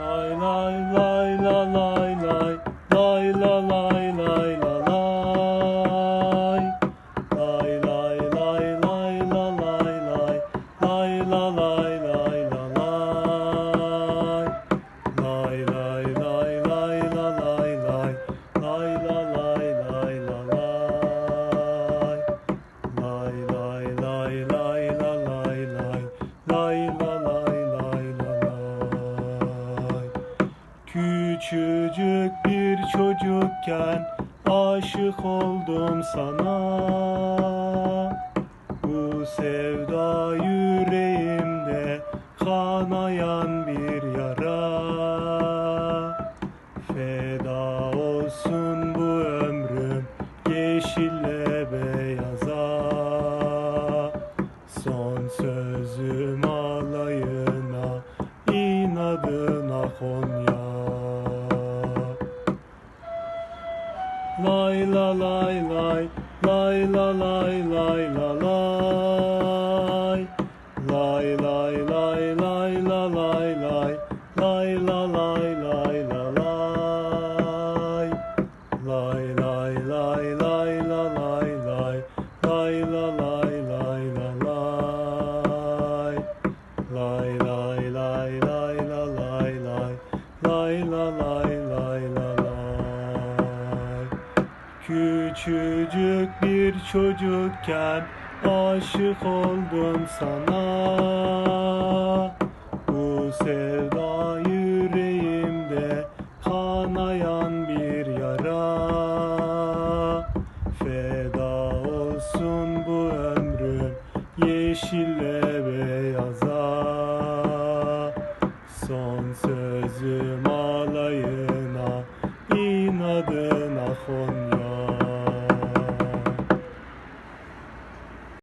la la la la la. Küçücük bir çocukken aşık oldum sana. Bu sevda yüreğimde kanayan bir yara. Feda olsun bu ömrüm yeşille beyaza. Son sözüm alayına inadına Konya lai la lai lai. Lai la lai lai la lai. Lai lai lai lai la lai lai. Lai la lai lai la lai. Lai lai lai lai la lai lai. Lai la lai lai la lai. Lai lai lai lai Küçücük bir çocukken aşık oldum sana. Bu sevda yüreğimde kanayan bir yara. Feda olsun bu ömrüm yeşille beyaza Son sözüm alayına inadına Konya